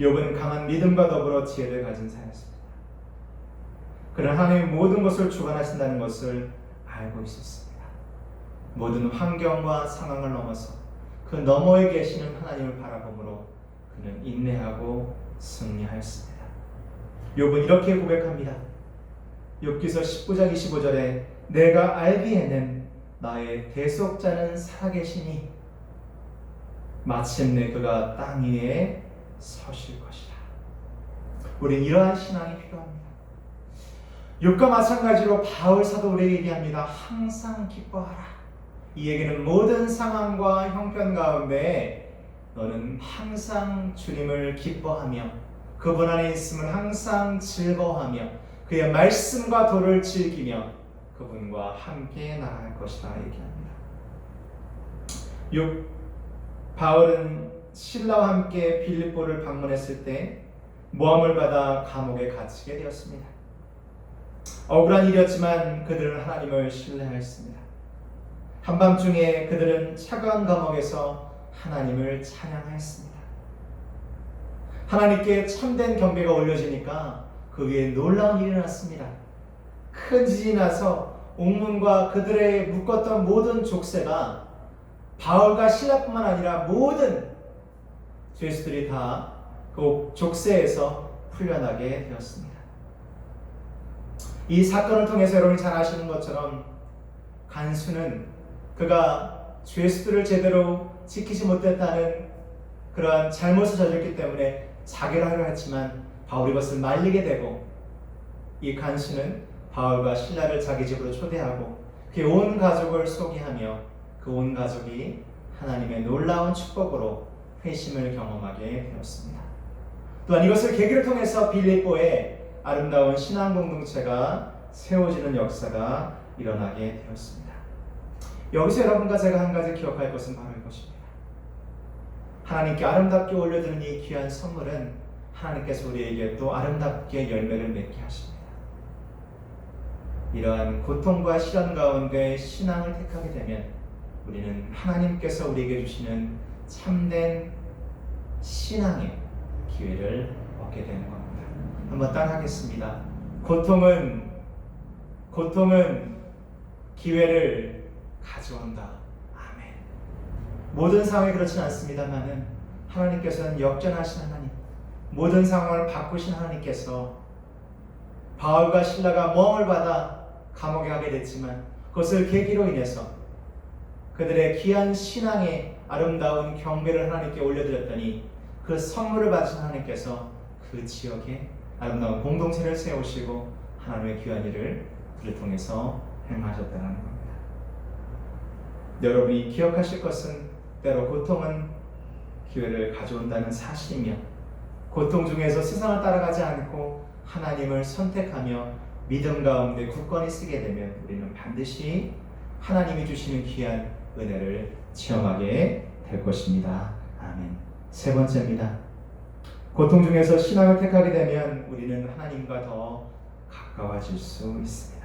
욥은 강한 믿음과 더불어 지혜를 가진 자였습니다. 그는 하나님의 모든 것을 주관하신다는 것을 알고 있었습니다. 모든 환경과 상황을 넘어서 그 너머에 계시는 하나님을 바라보므로 그는 인내하고 승리하였습니다. 욥은 이렇게 고백합니다. 욥기서 19장 25절에 내가 알기에는 나의 대속자는 살아계시니 마침내 그가 땅 위에 서실 것이라. 우리 이러한 신앙이 필요합니다. 욥과 마찬가지로 바울 사도 우리에게 얘기합니다. 항상 기뻐하라. 이 얘기는 모든 상황과 형편 가운데 너는 항상 주님을 기뻐하며 그분 안에 있음을 항상 즐거워하며 그의 말씀과 도를 즐기며 그분과 함께 나아갈 것이다 얘기합니다. 육 바울은 신라와 함께 빌립보를 방문했을 때 모함을 받아 감옥에 갇히게 되었습니다. 억울한 일이었지만 그들은 하나님을 신뢰하였습니다. 한밤중에 그들은 차가운 감옥에서 하나님을 찬양하였습니다. 하나님께 참된 경배가 올려지니까 그 위에 놀라운 일이 났습니다. 큰 지진이 나서 옥문과 그들의 묶었던 모든 족쇄가 바울과 신라뿐만 아니라 모든 죄수들이 다 그 족쇄에서 풀려나게 되었습니다. 이 사건을 통해서 여러분이 잘 아시는 것처럼 간수는 그가 죄수들을 제대로 지키지 못했다는 그러한 잘못을 저질렀기 때문에 자결 하려 했지만 바울이 것을 말리게 되고 이 간수는 바울과 신라를 자기 집으로 초대하고 그 온 가족을 소개하며 그 온 가족이 하나님의 놀라운 축복으로 회심을 경험하게 되었습니다. 또한 이것을 계기를 통해서 빌립보에 아름다운 신앙 공동체가 세워지는 역사가 일어나게 되었습니다. 여기서 여러분과 제가 한 가지 기억할 것은 바로 이것입니다. 하나님께 아름답게 올려드는 이 귀한 선물은 하나님께서 우리에게 또 아름답게 열매를 맺게 하십니다. 이러한 고통과 시련 가운데 신앙을 택하게 되면 우리는 하나님께서 우리에게 주시는 참된 신앙의 기회를 얻게 되는 겁니다. 한번 따라하겠습니다. 고통은 고통은 기회를 가져온다. 아멘. 모든 상황이 그렇지는 않습니다만은 하나님께서는 역전하신 하나님, 모든 상황을 바꾸신 하나님께서 바울과 신라가 모함을 받아 감옥에 가게 됐지만 그것을 계기로 인해서 그들의 귀한 신앙의 아름다운 경배를 하나님께 올려드렸더니 그 선물을 받으신 하나님께서 그 지역에 아름다운 공동체를 세우시고 하나님의 귀한 일을 그를 통해서 행하셨다는 겁니다. 여러분이 기억하실 것은 때로 고통은 기회를 가져온다는 사실이며 고통 중에서 세상을 따라가지 않고 하나님을 선택하며 믿음 가운데 굳건히 쓰게 되면 우리는 반드시 하나님이 주시는 귀한 은혜를 체험하게 될 것입니다. 아멘. 세 번째입니다. 고통 중에서 신앙을 택하게 되면 우리는 하나님과 더 가까워질 수 있습니다.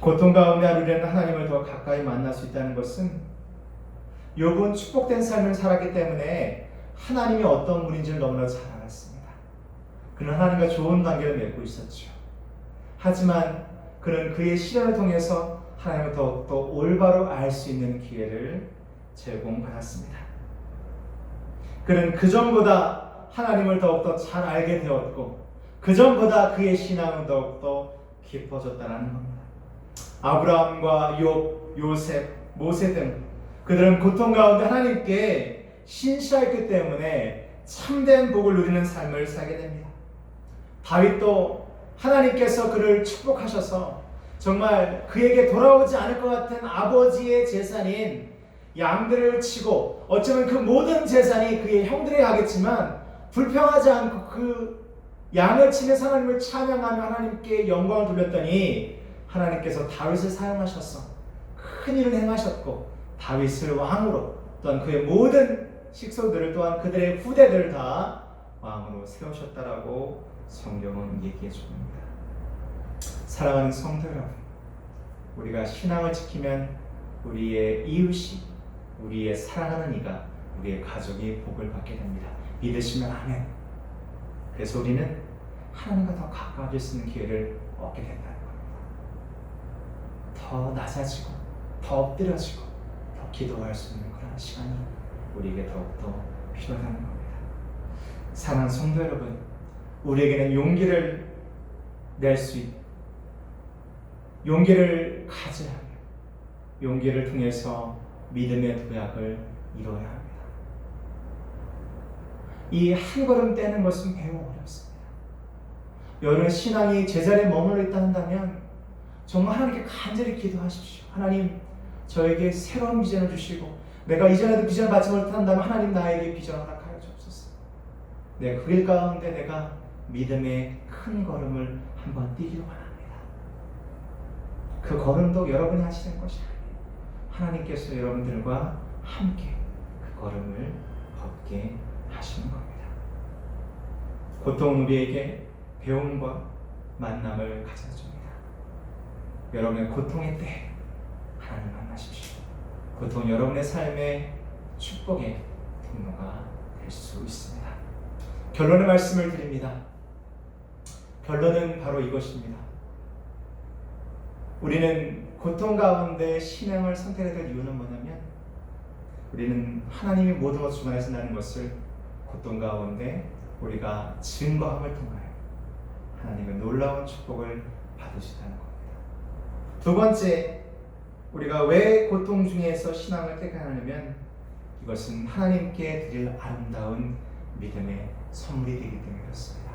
고통 가운데 우리는 하나님을 더 가까이 만날 수 있다는 것은 욥은 축복된 삶을 살았기 때문에 하나님이 어떤 분인지를 너무나 잘 알았습니다. 그는 하나님과 좋은 관계를 맺고 있었죠. 하지만 그는 그의 시련을 통해서 하나님을 더욱더 올바로 알 수 있는 기회를 제공받았습니다. 그는 그 전보다 하나님을 더욱더 잘 알게 되었고 그 전보다 그의 신앙은 더욱더 깊어졌다는 겁니다. 아브라함과 욥, 요셉, 모세 등 그들은 고통 가운데 하나님께 신실했기 때문에 참된 복을 누리는 삶을 살게 됩니다. 다윗도 하나님께서 그를 축복하셔서 정말 그에게 돌아오지 않을 것 같은 아버지의 재산인 양들을 치고 어쩌면 그 모든 재산이 그의 형들에게 가겠지만 불평하지 않고 그 양을 치면서 하나님을 찬양하며 하나님께 영광을 돌렸더니 하나님께서 다윗을 사용하셔서 큰 일을 행하셨고 다윗을 왕으로 또한 그의 모든 식소들을 또한 그들의 후대들을 다 왕으로 세우셨다라고 성경은 얘기해 줍니다. 사랑하는 성도 여러분, 우리가 신앙을 지키면 우리의 이웃이 우리의 사랑하는 이가 우리의 가족이 복을 받게 됩니다. 믿으시면 아멘. 그래서 우리는 하나님과 더 가까워질 수 있는 기회를 얻게 된다는 겁니다. 더 낮아지고, 더 엎드려지고, 더 기도할 수 있는 그런 시간이 우리에게 더욱더 필요하다는 겁니다. 사랑하는 성도 여러분, 우리에게는 용기를 낼 수 있, 용기를 가져야 합니다. 용기를 통해서 믿음의 도약을 이뤄야 합니다. 이 한 걸음 떼는 것은 매우 어렵습니다. 여러분 신앙이 제자리에 머물러 있다 한다면 정말 하나님께 간절히 기도하십시오. 하나님 저에게 새로운 비전을 주시고 내가 이전에도 비전을 받지 못한다면 하나님 나에게 비전을 허락하여 주옵소서. 내그길 가운데 내가 믿음의 큰 걸음을 한번 뛰기로 원합니다. 그 걸음도 여러분이 하시는 것이 아니에요. 하나님께서 여러분들과 함께 그 걸음을 걷게 하시는 겁니다. 고통 우리에게 배움과 만남을 가져줍니다. 여러분의 고통의 때 하나님 만나십시오. 고통 여러분의 삶의 축복의 통로가 될 수 있습니다. 결론의 말씀을 드립니다. 결론은 바로 이것입니다. 우리는 고통 가운데 신앙을 선택해야 될 이유는 뭐냐면 우리는 하나님이 모든 것을 주관하신다는 것을 고통 가운데 우리가 증거함을 통하여 하나님의 놀라운 축복을 받으시다는 겁니다. 두 번째, 우리가 왜 고통 중에서 신앙을 택하냐면 이것은 하나님께 드릴 아름다운 믿음의 선물이 되기 때문에 그렇습니다.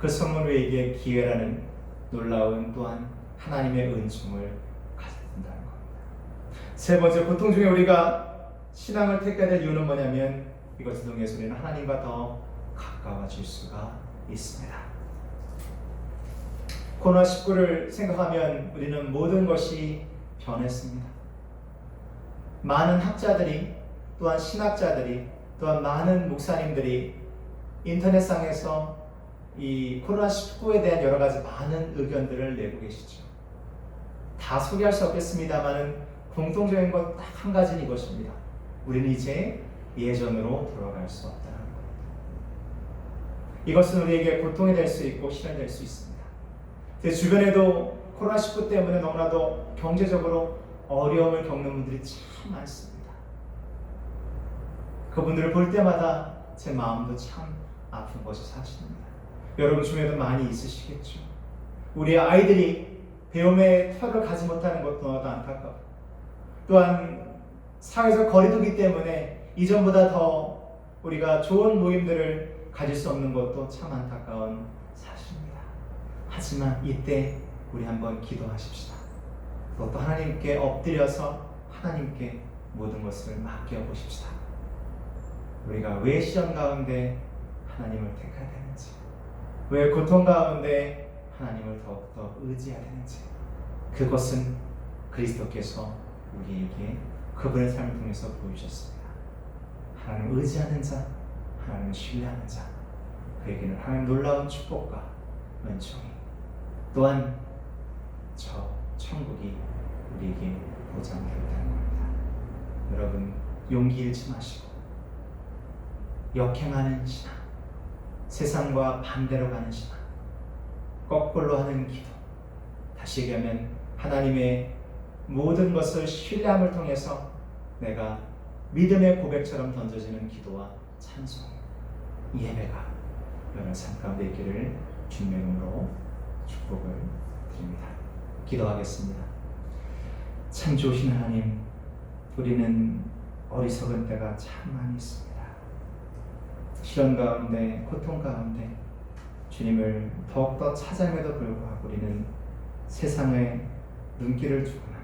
그 우리에게 기회라는 놀라운 또한 하나님의 은총을 가진다는 겁니다. 세 번째, 고통 중에 우리가 신앙을 택해야 될 이유는 뭐냐면 이것을 통해서 우리는 하나님과 더 가까워질 수가 있습니다. 코로나 19를 생각하면 우리는 모든 것이 변했습니다. 많은 학자들이 또한 신학자들이 또한 많은 목사님들이 인터넷상에서 이 코로나19에 대한 여러 가지 많은 의견들을 내고 계시죠. 다 소개할 수 없겠습니다만은 공통적인 것 딱 한 가지는 이것입니다. 우리는 이제 예전으로 돌아갈 수 없다는 겁니다. 이것은 우리에게 고통이 될 수 있고 시련이 될 수 있습니다. 제 주변에도 코로나19 때문에 너무나도 경제적으로 어려움을 겪는 분들이 참 많습니다. 그분들을 볼 때마다 제 마음도 참 아픈 것이 사실입니다. 여러분 중에도 많이 있으시겠죠. 우리 아이들이 배움의 턱을 가지 못하는 것도 너무도 안타깝고 또한 사회적 거리두기 때문에 이전보다 더 우리가 좋은 모임들을 가질 수 없는 것도 참 안타까운 사실입니다. 하지만 이때 우리 한번 기도하십시다. 또 하나님께 엎드려서 하나님께 모든 것을 맡겨 보십시다. 우리가 왜 시험 가운데 하나님을 택해야 되는지, 왜 고통 가운데 하나님을 더욱더 의지해야 되는지, 그것은 그리스도께서 우리에게 그분의 삶을 통해서 보여주셨습니다. 하나님 의지하는 자, 하나님 신뢰하는 자, 그에게는 하나님 놀라운 축복과 은총이 또한 저 천국이 우리에게 보장되었다는 겁니다. 여러분 용기 잃지 마시고 역행하는 신앙, 세상과 반대로 가는 신앙, 거꾸로 하는 기도, 다시 얘기하면 하나님의 모든 것을 신뢰함을 통해서 내가 믿음의 고백처럼 던져지는 기도와 찬송, 예배가 여러분 삶 가운데 있기를 주님의 이름으로 축복을 드립니다. 기도하겠습니다. 참 좋으신 하나님, 우리는 어리석은 때가 참 많이 있습니다. 시련 가운데, 고통 가운데 주님을 더욱더 찾아내도 불구하고 우리는 세상에 눈길을 주거나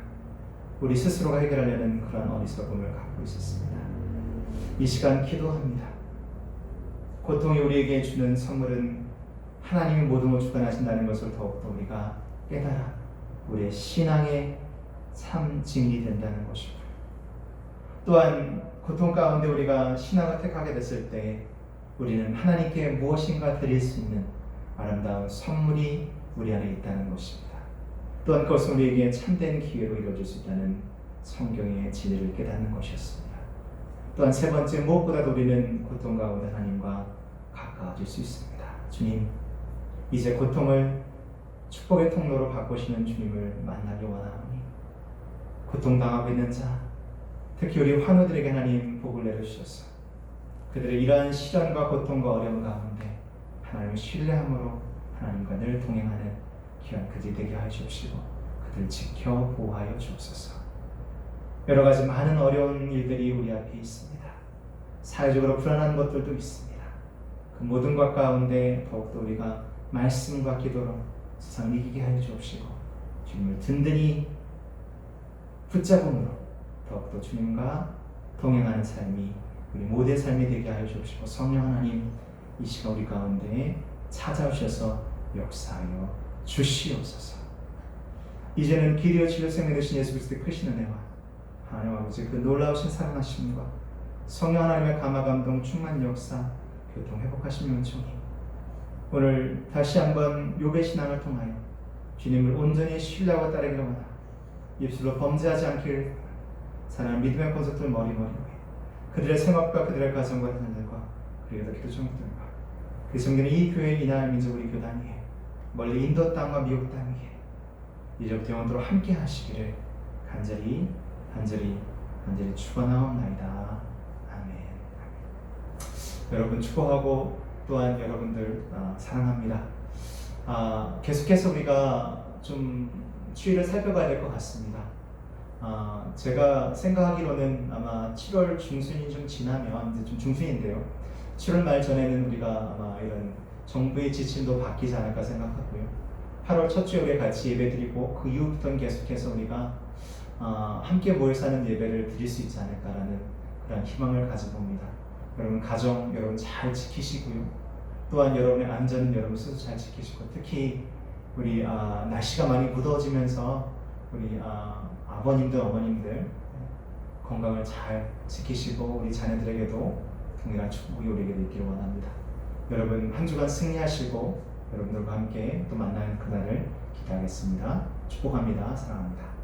우리 스스로가 해결하려는 그런 어리석음을 갖고 있었습니다. 이 시간 기도합니다. 고통이 우리에게 주는 선물은 하나님이 모든 걸 주관하신다는 것을 더욱더 우리가 깨달아 우리의 신앙의 참 증인이 된다는 것이고 또한 고통 가운데 우리가 신앙을 택하게 됐을 때 우리는 하나님께 무엇인가 드릴 수 있는 아름다운 선물이 우리 안에 있다는 것입니다. 또한 그것은 우리에게 참된 기회로 이루어질 수 있다는 성경의 진리를 깨닫는 것이었습니다. 또한 세 번째 무엇보다도 우리는 고통 가운데 하나님과 가까워질 수 있습니다. 주님, 이제 고통을 축복의 통로로 바꾸시는 주님을 만나기 원하오니 고통당하고 있는 자, 특히 우리 환우들에게 하나님 복을 내려주셔서 그들의 이러한 시련과 고통과 어려움 가운데 하나님을 신뢰함으로 하나님과 늘 동행하는 귀한 그들이 되게 하여 주옵시고 그들 지켜 보호하여 주옵소서. 여러 가지 많은 어려운 일들이 우리 앞에 있습니다. 사회적으로 불안한 것들도 있습니다. 그 모든 것 가운데 더욱더 우리가 말씀과 기도로 세상을 이기게 하여 주옵시고 주님을 든든히 붙잡음으로 더욱더 주님과 동행하는 삶이 우리 모두의 삶이 되게 하여 주옵시고 성령 하나님 이 시간 우리 가운데 찾아오셔서 역사하여 주시옵소서. 이제는 길이여 진료 생명 되신 예수 그리스도의 크신 은혜와 하나님 아버지 그 놀라우신 사랑하심과 성령 하나님의 감화 감동 충만 역사 교통 회복하심을 요청해 오늘 다시 한번 요배 신앙을 통하여 주님을 온전히 신뢰하고 따르기를 원하고 입술로 범죄하지 않기를 사랑하는 믿음의 권속들 머리머리 그들의 생업과 그들의 가정과 자녀들과 그리고 기도 종들과 그 성경의 이 교회 이날 민족 우리 교단 위에 멀리 인도 땅과 미국 땅 위에 이제부터 영원토록 함께 하시기를 간절히 간절히 간절히 축원하옵나이다. 아멘. 여러분 축복하고 또한 여러분들 아, 사랑합니다. 아, 계속해서 우리가 좀 추위를 살펴봐야 될 것 같습니다. 아, 제가 생각하기로는 아마 7월 중순이 좀 지나면 이제 좀 중순인데요. 7월 말 전에는 우리가 아마 이런 정부의 지침도 바뀌지 않을까 생각하고요. 8월 첫 주에 같이 예배 드리고 그 이후부터는 계속해서 우리가 아, 함께 모여 사는 예배를 드릴 수 있지 않을까라는 그런 희망을 가져봅니다. 여러분 가정 여러분 잘 지키시고요. 또한 여러분의 안전은 여러분 스스로 잘 지키시고 특히 우리 아, 날씨가 많이 무더워지면서 우리 아, 아버님들 어머님들 건강을 잘 지키시고 우리 자녀들에게도 동일한 축복이 우리에게 있기를 원합니다. 여러분 한 주간 승리하시고 여러분들과 함께 또 만나는 그날을 기대하겠습니다. 축복합니다. 사랑합니다.